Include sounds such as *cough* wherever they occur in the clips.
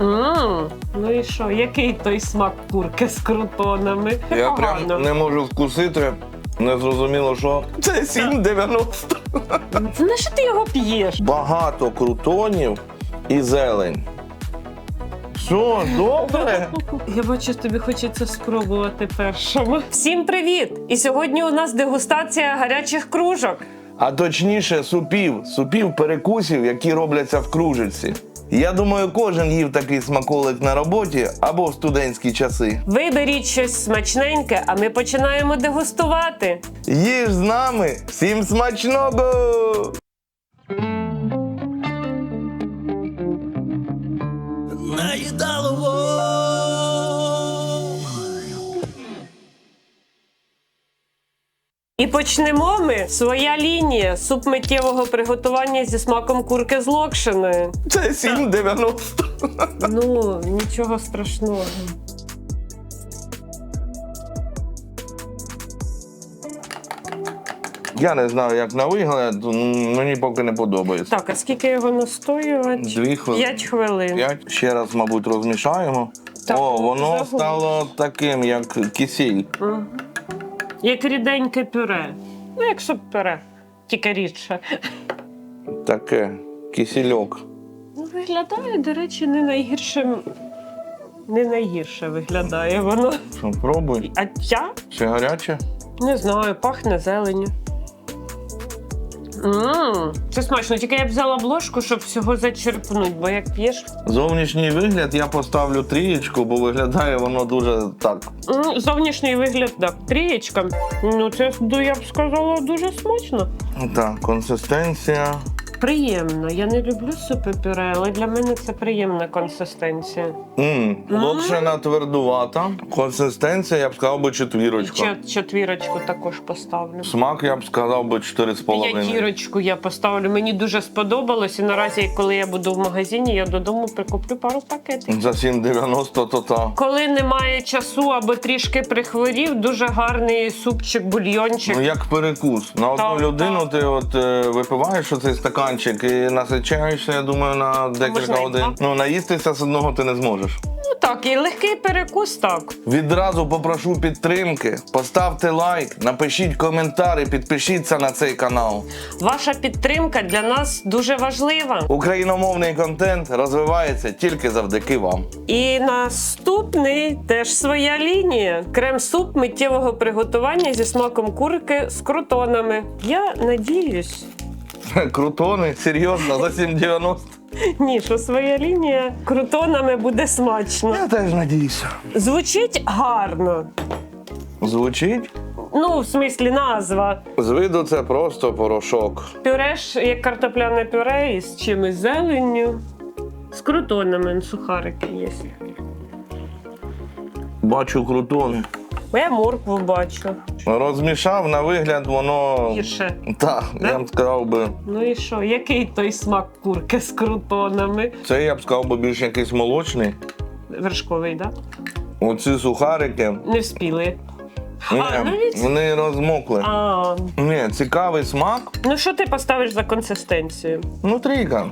Мм, ну і що, який той смак курки з крутонами? Я прям не можу вкусити. Не зрозуміло, що це 7,90. На що ти його п'єш? Багато крутонів і зелень. Що, добре? Я бачу, тобі хочеться спробувати першому. Всім привіт! І сьогодні у нас дегустація гарячих кружок. А точніше, супів, супів перекусів, які робляться в кружечці. Я думаю, кожен їв такий смаколик на роботі або в студентські часи. Виберіть щось смачненьке, а ми починаємо дегустувати. Їж з нами! Всім смачного! І почнемо ми своя лінія суп миттєвого приготування зі смаком курки з локшиною. Це 7,90. Ну, нічого страшного. Я не знаю, як на вигляд, м, мені поки не подобається. Так, а скільки його настоювати? Дві хвилини. П'ять хвилин. П'ять. Ще раз, мабуть, розмішаємо. Так, О, ну, воно загубиш. стало таким, як кисіль. Мгм. Як ріденьке пюре. Ну, якщо пюре, тільки рідше. Таке кисельок. Ну, виглядає, до речі, не найгіршим. Не найгірше виглядає воно. Що, пробуй. А ця? Ще гаряче? не знаю, пахне зеленню. Ммм, це смачно, тільки я б взяла ложку, щоб всього зачерпнути, бо як п'єш. Зовнішній вигляд я поставлю трієчку, бо виглядає воно дуже так. М, Зовнішній вигляд, так, трієчка. Ну, це я б сказала дуже смачно. Так, консистенція. Приємно. Я не люблю супи пюре, але для мене це приємна консистенція. Мм, локшина твердувата. Консистенція, я б сказав би четвірочка. чет- четвірочку також поставлю. Смак я б сказав би 4,5. П'ятірочку я поставлю. Мені дуже сподобалось. І наразі, коли я буду в магазині, я додому прикуплю пару пакетів. За 7,90 то та. Коли немає часу або трішки прихворів, дуже гарний супчик, бульйончик. Ну як перекус. На одну Так, людину так. ти от е, випиваєш оцей стаканчик і насичаєшся, я думаю, на декілька Можна годин. Ну наїстися з одного ти не зможеш. Ну так, і легкий перекус так. Відразу попрошу підтримки. Поставте лайк, напишіть коментар і підпишіться на цей канал. Ваша підтримка для нас дуже важлива. Україномовний контент розвивається тільки завдяки вам. І наступний теж своя лінія. Крем-суп миттєвого приготування зі смаком курки з крутонами. Я надіюсь, Крутони, серйозно, за 7,90. ні, що своя лінія крутонами буде смачно. Я теж надіюся. Звучить гарно. Звучить? Ну, в смислі, назва. З виду це просто порошок. Пюре ж як картопляне пюре із чимось зеленню. З крутонами сухарики є. Бачу крутони. Я моркву бачу. Розмішав на вигляд, воно. Гірше. Так, Да? я б сказав би. Ну і що, який той смак курки з крутонами? Це я б сказав би більш якийсь молочний. Вершковий, так? Оці сухарики. Не вспіли. Ні, А, навіть? вони розмокли. А, Ні, цікавий смак. ну що ти поставиш за консистенцію? Ну, трійка.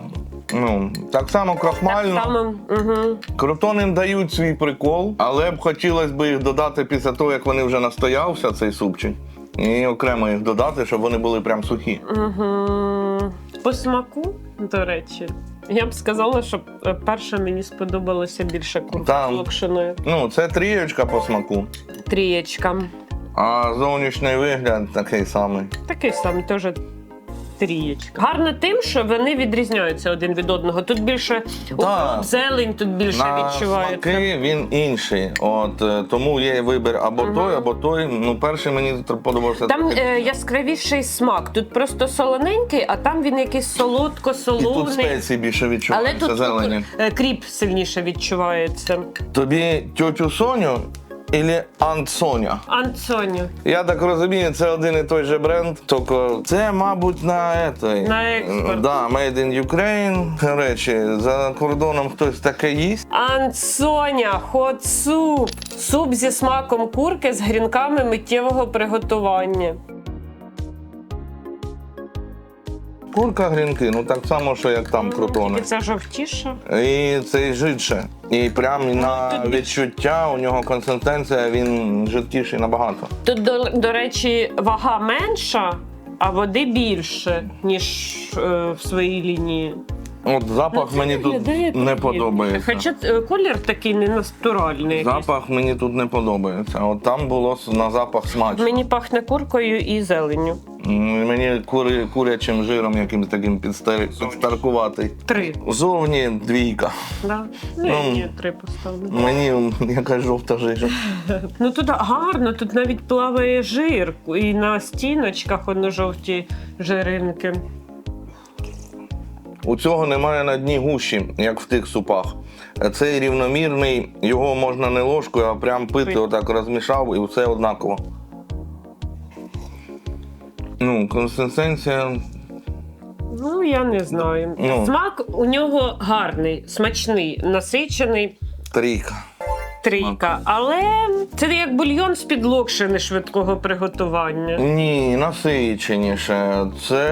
Ну, так само крахмально. Так само. Угу. Крутони дають свій прикол, але б хотілося б їх додати після того, як вони вже настоявся, цей супчик. І окремо їх додати, щоб вони були прям сухі. Угу. По смаку, до речі, я б сказала, що е, перше мені сподобалося більше курки з локшиною. Ну, це трієчка по смаку, Трієчка. а зовнішній вигляд такий самий. Такий самий теж трієчка. Гарно тим, що вони відрізняються один від одного. Тут більше укроп, зелень, тут більше На відчувається. смаки він інший. От е, тому є вибір або Мгм. той, або той. Ну, перший мені подобався. Там е, яскравіший смак. Тут просто солоненький, а там він якийсь І тут солодко-солоний. спеції більше Але тут, зелені. тут е, кріп сильніше відчувається. Тобі тьотю Соню Ілі Ансоня. Соня. Я так розумію, це один і той же бренд. Тільки це, мабуть, на етой. На експорт. Да, Made in Ukraine. Речі, за кордоном хтось таке їсть. Ансоня, хот суп. Суп зі смаком курки з грінками миттєвого приготування. Курка грінки, ну так само, що як там крутони. Тільки це жовтіше. І це жидше. І прям на відчуття у нього консистенція, він жидкіший набагато. Тут, до, до речі, вага менша, а води більше, ніж е, в своїй лінії. От запах Ну, мені тут не подобається. Хоча е, колір такий не натуральний. Запах мені тут не подобається. От там було с- на запах смачно. Мені пахне куркою і зеленню. М, Мені кури, курячим жиром якимось таким підстар... підстаркуватий. Три. Зовні двійка. Да? Ну, Ну, ні, три поставлю. Мені м, якась жовта жижа. *laughs* Ну тут гарно, тут навіть плаває жир, і на стіночках воно жовті жиринки. У цього немає на дні гущі, як в тих супах. Цей рівномірний, його можна не ложкою, а прям пити, Пити. отак розмішав і все однаково. Ну, консистенція. Ну, я не знаю. Ну. Смак у нього гарний, смачний, насичений. Трійка. Трійка, але це як бульйон з підлокшини швидкого приготування. Ні, насиченіше. Це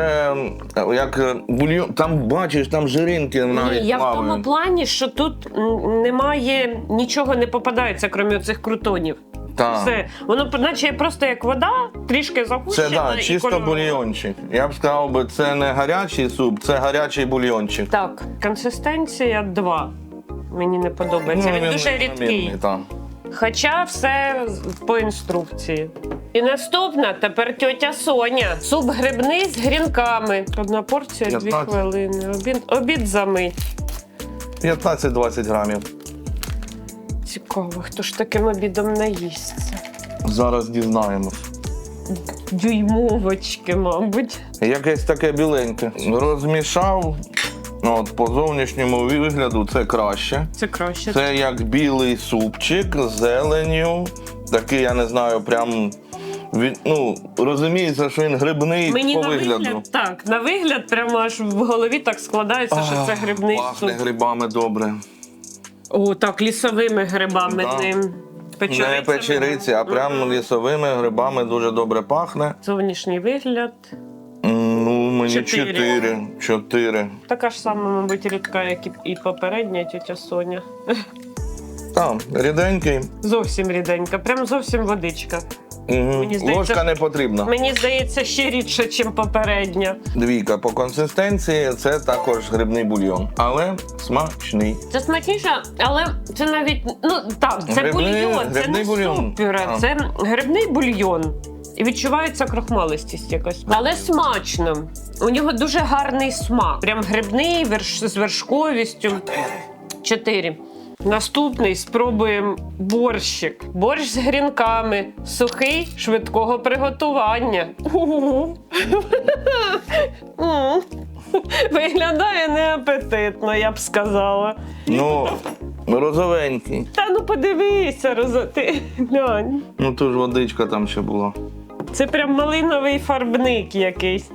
е, як е, бульйон. Там бачиш, там жиринки навіть Ні, я в тому плавають. плані, що тут м, немає нічого не попадається, крім цих крутонів. Так. Все, воно наче просто як вода, трішки. Це да, і чисто кольорова. бульйончик. Я б сказав би, це не гарячий суп, це гарячий бульйончик. Так, консистенція 2. Мені не подобається. він дуже рідкий. Ну. Хоча все по інструкції. І наступна тепер тьотя Соня. Суп грибний з грінками. Одна порція, дві 15. хвилини. Обід, обід за мить. 15-20 грамів. Цікаво, хто ж таким обідом наїсться? Зараз дізнаємось. Дюймовочки, мабуть. Якесь таке біленьке. Розмішав. Ну, От, по зовнішньому вигляду це краще. Це краще. Це як білий супчик з зеленню. Такий, я не знаю, прям. Від, ну, розуміється, що він грибний Мені по на вигляду. вигляд, так, на вигляд, прямо аж в голові так складається, що це Ах, грибний Пахне суп. грибами добре. О, так, лісовими грибами Да. ним. Не печериці, а прям лісовими грибами дуже добре пахне. Зовнішній вигляд. Мені Чотири. чотири. Чотири. Така ж сама, мабуть, рідка, як і- і попередня тітя Соня. Там, ріденький. Зовсім ріденька, прям зовсім водичка. Мгм. Мені здається- Ложка не потрібна. Мені здається, ще рідше, ніж попередня. Двійка по консистенції це також грибний бульйон, але смачний. Це смачніше, але це навіть ну так, це Грибний- бульйон, це грибний не бульйон. суп пюре, А. це грибний бульйон. І відчувається крохмалистість якась. Але смачно. У нього дуже гарний смак. Прям грибний верш... з вершковістю. Чотири. Наступний спробуємо борщик. Борщ з грінками. Сухий, швидкого приготування. *laughs* Виглядає неапетитно, я б сказала. Ну, розовенький. Та ну подивися, Розо, ти глянь. Ну то ж водичка там ще була. Це прям малиновий фарбник якийсь.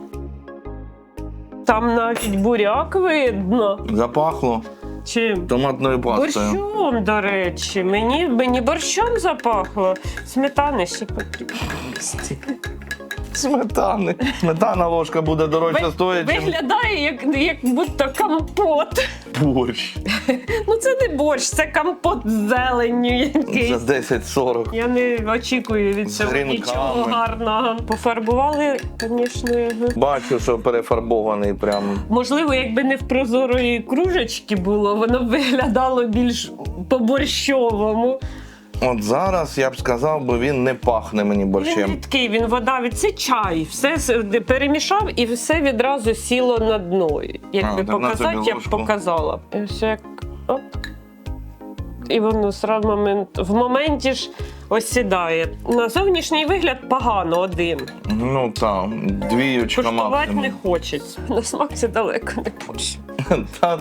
Там навіть буряк видно. Запахло Чим? томатною пастою. Борщом, до речі. Мені, мені борщом запахло. Сметани ще потрібно. Сметани. Сметана ложка буде дорожче стоїть, Виглядає як, як будто компот. борщ. Ну це не борщ, це компот з зеленню якийсь. За 10-40. Я не очікую від З цього грінками. нічого гарного. Пофарбували, звісно, його. Бачу, що перефарбований прям. Можливо, якби не в прозорої кружечки було, воно б виглядало більш по-борщовому. От зараз я б сказав, бо він не пахне мені Він борщем. рідкий, він вода від це чай. Все с- перемішав і все відразу сіло на дно. Якби А, так на показати, я б ложку. показала. І ось як оп. І воно сразу момент, в моменті ж осідає. На зовнішній вигляд погано один. Ну так, двіючка Куштувати не максимум. хочеться. На смак це далеко не хоче. *laughs* Та,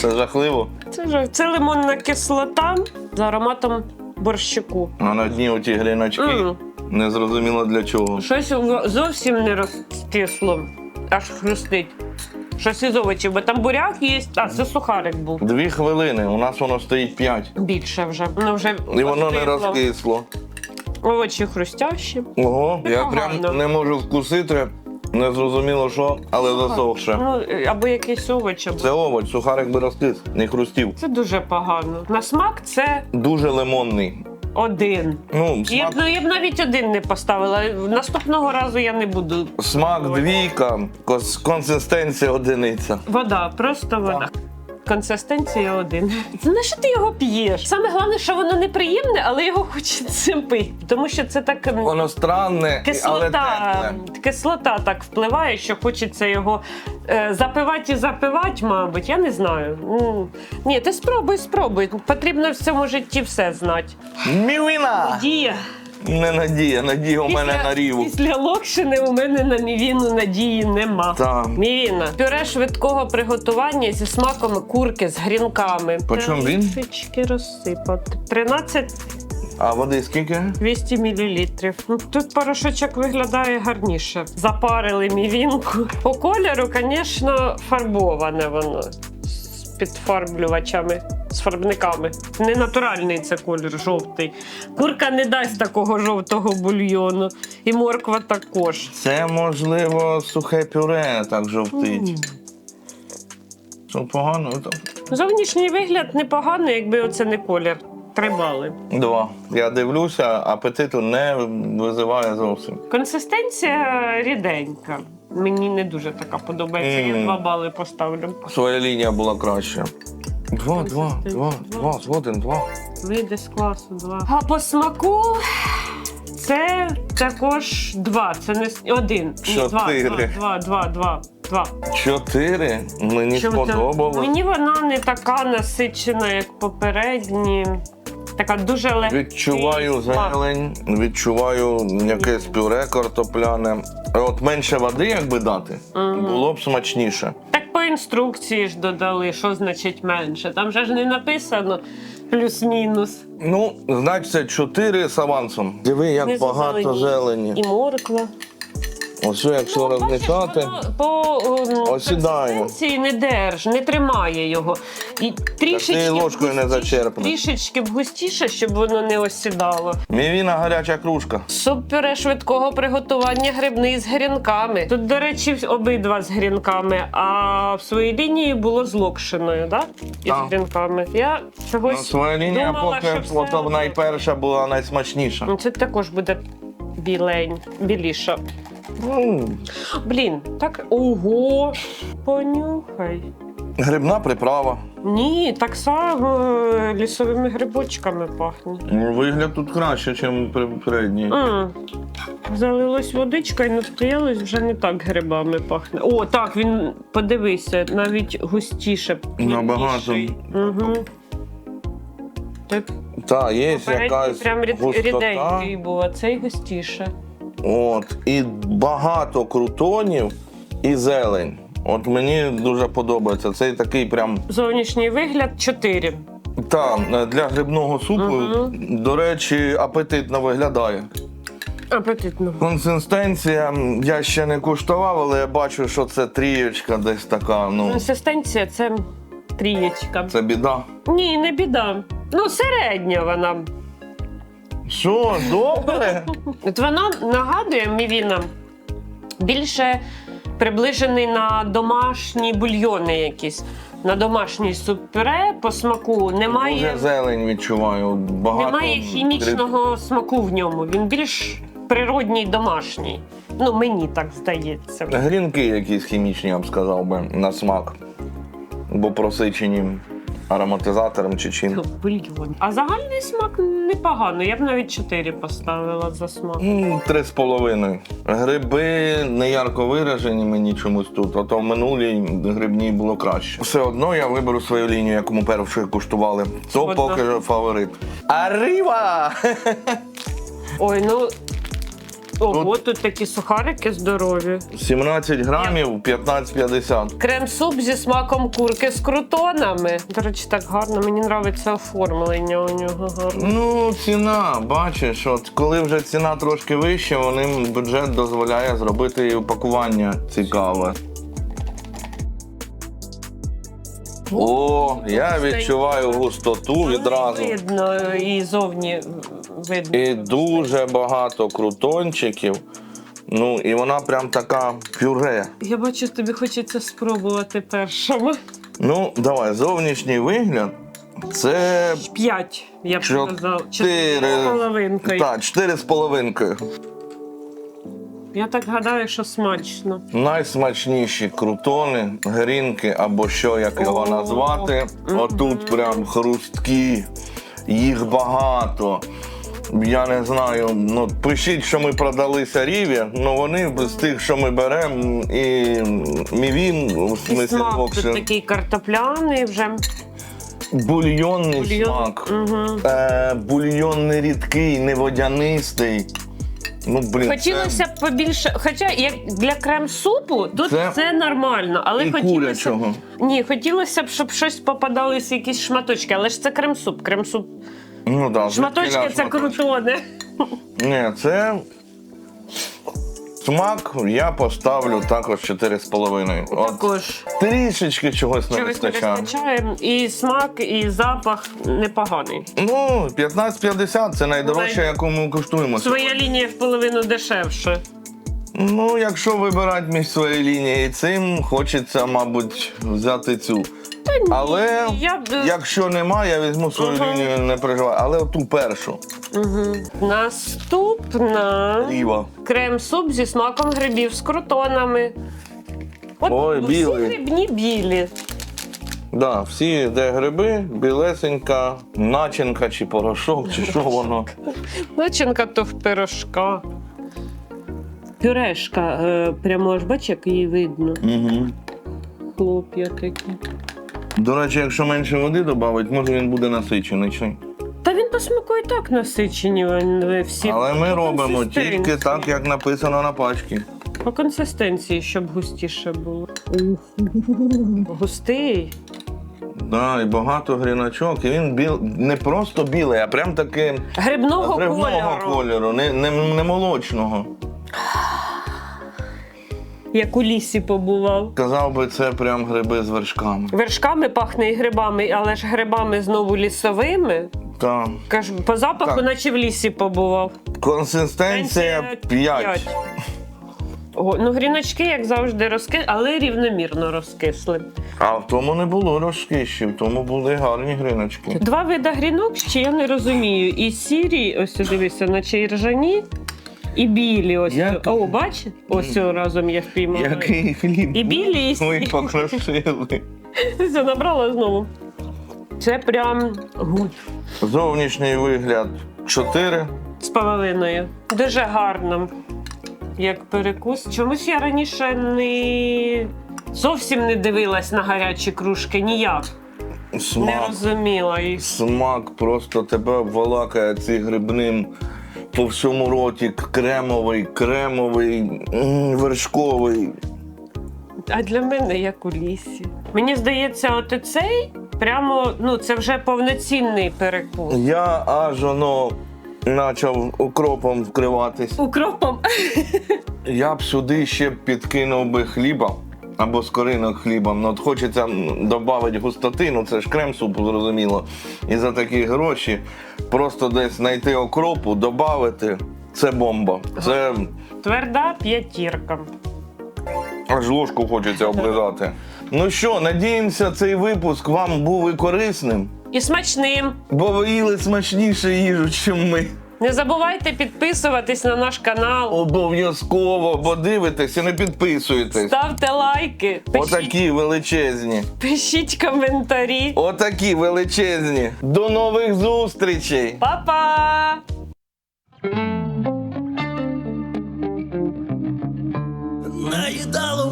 Це жахливо. Це, ж- це лимонна кислота з ароматом борщику. А на дні оті гріночки. М. Не зрозуміло для чого. Щось зовсім не розкисло, аж хрустить. Щось із овочів, бо там буряк є, а це сухарик був. Дві хвилини, у нас воно стоїть п'ять. Більше вже. Воно вже І воно не розкисло. Овочі хрустящі. Ого, я прям не можу вкусити. Не зрозуміло що, але засохше. Ну, або якийсь овоч, або Це овоч, сухарик би розкис, не хрустів. це дуже погано. На смак це Дуже лимонний. один. Ну, Я, смак, б- ну, я б навіть один не поставила. Наступного разу я не буду. смак двійка, кос- консистенція одиниця. Вода, просто вода. Консистенція один. Це на що ти його п'єш? Саме головне, що воно неприємне, але його хочеться пити. Тому що це так Воно странне, але кислота, тепле. кислота так впливає, що хочеться його е, запивати і запивати, мабуть. Я не знаю. Ну, ні, ти спробуй, спробуй. Потрібно в цьому житті все знати. Мівіна! Дія. Не надія, надія у мене на ріву. після локшини у мене на мівіну надії нема. Так. Мівіна. Пюре швидкого приготування зі смаком курки з грінками. По чому він? Трішечки розсипати. 13 А води скільки? 200 мл. Ну, тут порошочок виглядає гарніше. Запарили мівінку. По кольору, звісно, фарбоване воно з підфарблювачами, з фарбниками. Не натуральний це колір жовтий. Курка не дасть такого жовтого бульйону. І морква також. Це можливо сухе пюре так жовтить. Що погано? Зовнішній вигляд непоганий, якби оце не колір. Три бали. Два. Я дивлюся, апетиту не визиває зовсім. Консистенція ріденька. Мені не дуже така подобається. Я два бали поставлю. Своя лінія була краща. Два, два, два, два, згоден, два. Вийде з класу два. А по смаку це також два. Це не с- один. Ні, два, Чотири. два, два, два, два. Чотири. Мені Чому це? сподобалось. Мені вона не така насичена, як попередні. Така дуже легка. Відчуваю зелень, відчуваю якесь пюре картопляне. От менше води, якби дати, було б смачніше. Інструкції ж додали, що значить менше. Там же ж не написано плюс-мінус. Ну, значить, чотири з авансом. Диви, як Знизу багато зелені. І морква. Ось якщо Ну, розмішати. по Осідає. консистенції не держ, не тримає його. І трішечки, ложкою не густіше- зачерпнеш. трішечки б густіше, щоб воно не осідало. Мівіна гаряча кружка. Суп пюре швидкого приготування грибний з грінками. Тут, до речі, обидва з грінками, а в своїй лінії було з локшиною, да? І Так. з грінками. Я Ну, чогось своя лінія думала, що поки все ото одно. найперша була найсмачніша. Ну, Це також буде білень, біліша. Ну, Блін, так ого, понюхай. Грибна приправа. Ні, так само е, лісовими грибочками пахне. Ну, Вигляд тут краще, ніж попередній. М. Залилось водичка і настоялось вже не так грибами пахне. О, так, він подивися, навіть густіше. Набагато. Угу. Так, Та, є попередній якась прям рід, густота. ріденький був, а цей густіше. От, і багато крутонів і зелень. От мені дуже подобається. Цей такий прям. Зовнішній вигляд 4. Та, для грибного супу, Мгм. до речі, апетитно виглядає. Апетитно. Консистенція я ще не куштував, але я бачу, що це трієчка десь така. Ну, Консистенція це трієчка. це біда. Ні, не біда. Ну, середня вона. Що, добре? От вона нагадує мівіна більше приближений на домашні бульйони якісь. На домашній суп-пюре по смаку немає, Дуже зелень відчуваю. Багато немає хімічного смаку в ньому. Він більш природній домашній. Ну, мені так здається. Грінки якісь хімічні, я б сказав би, на смак. Бо просичені ароматизатором чи чим. Бульйон. А загальний смак непоганий. Я б навіть 4 поставила за смак. Три з половиною. Гриби не ярко виражені мені чомусь тут, а то в минулій грибній було краще. Все одно я виберу свою лінію, яку ми першою куштували. То поки фаворит. Арива! *laughs* Ой, ну. Ого, тут такі сухарики здорові. 17 грамів, 15,50. Крем-суп зі смаком курки з крутонами. До речі, так гарно. Мені подобається оформлення у нього гарне. Ну, ціна, бачиш, от коли вже ціна трошки вища, вони бюджет дозволяє зробити і упакування цікаве. О, я відчуваю густоту відразу. Видно, і зовні видно. І дуже багато крутончиків. Ну і вона прям така пюре. Я бачу, тобі хочеться спробувати першому. Ну, давай, зовнішній вигляд. Це П'ять, я б сказала. Чотири з половинкою. Так, чотири з половинкою. Я так гадаю, що смачно. Найсмачніші крутони, грінки або що, як його назвати. Отут прям хрусткі, їх багато. Я не знаю, ну пишіть, що ми продалися ріві, ну вони з тих, що ми беремо, і мівін, у смислі смак тут такий картопляний вже. бульйонний Бульйон. смак. Угу. Е, бульйон не рідкий, не водянистий. Ну, блін, Хотілося б побільше, хоча як для крем-супу тут Це- це, нормально, але і хотілося курячого. б, ні, хотілося б, щоб щось попадалися, якісь шматочки, але ж це крем-суп. Крем-суп. Ну, да, Шматочки це шматочки? крутони. Ні, це смак я поставлю також 4,5. От Також трішечки чогось не чогось не вистачає. вистачає. І смак, і запах непоганий. Ну, 15,50 це найдорожче, Давай. яку ми куштуємо. Своя лінія в половину дешевше. Ну, якщо вибирати між своєю лінією і цим, хочеться, мабуть, взяти цю. Але я б- якщо нема, я візьму свою Ага. лінію, не переживаю. Але ту першу. Угу. Наступна Ліва. крем-суп зі смаком грибів з крутонами. От Ой, всі білий. грибні білі. Да, всі, де гриби, білесенька, начинка чи порошок, чи що воно. Начинка то в пирожка. Пюрешка, е, прямо аж бач, як її видно. Угу. Хлоп'я такі. До речі, якщо менше води додати, може він буде насичений. Та він по смаку і так насичені вони всі. Але ми робимо тільки так, як написано на пачці. По консистенції, щоб густіше було. Густий. Да, і багато гріночок. І він біл... не просто білий, а прям таки Грибного, грибного кольору. кольору, не, не, не молочного. Як у лісі побував. Казав би, це прям гриби з вершками. Вершками пахне і грибами, але ж грибами знову лісовими. Та Кажу, по запаху, Так. наче в лісі побував. консистенція 5. О, ну гріночки, як завжди, розки, але рівномірно розкисли. А в тому не було розкиші, в тому були гарні гриночки. Два вида грінок, ще я не розумію. І сірі, ось дивися, наче і ржані, і білі. Ось. Як- О, бачиш? Ось цього разом я впіймала. Який хліб. І білі, і Ми сірі. покрошили. Все набрала знову. Це прям гуд Зовнішній вигляд 4. з половиною. Дуже гарно. Як перекус. Чомусь я раніше не зовсім не дивилась на гарячі кружки, ніяк. Не Смак. розуміла їх. Смак просто тебе обволакає цим грибним по всьому роті. Кремовий, кремовий, вершковий. А для мене як у лісі. Мені здається, от цей прямо ну це вже повноцінний перекус. Я аж воно почав укропом вкриватись. Укропом. *laughs* Я б сюди ще б підкинув би хліба. Або скоринок хлібом. Ну, от хочеться додати густоти, ну це ж крем-суп, зрозуміло. І за такі гроші просто десь знайти окропу, додати. Це бомба. Це Тверда п'ятірка. аж ложку хочеться облизати. Ну що, надіємося, цей випуск вам був і корисним, І смачним. бо ви їли смачніше їжу, ніж ми. Не забувайте підписуватись на наш канал. Обов'язково, бо дивитесь і не підписуєтесь. Ставте лайки, пишіть, Отакі величезні. пишіть коментарі. Отакі величезні. До нових зустрічей! Па-па! наїдало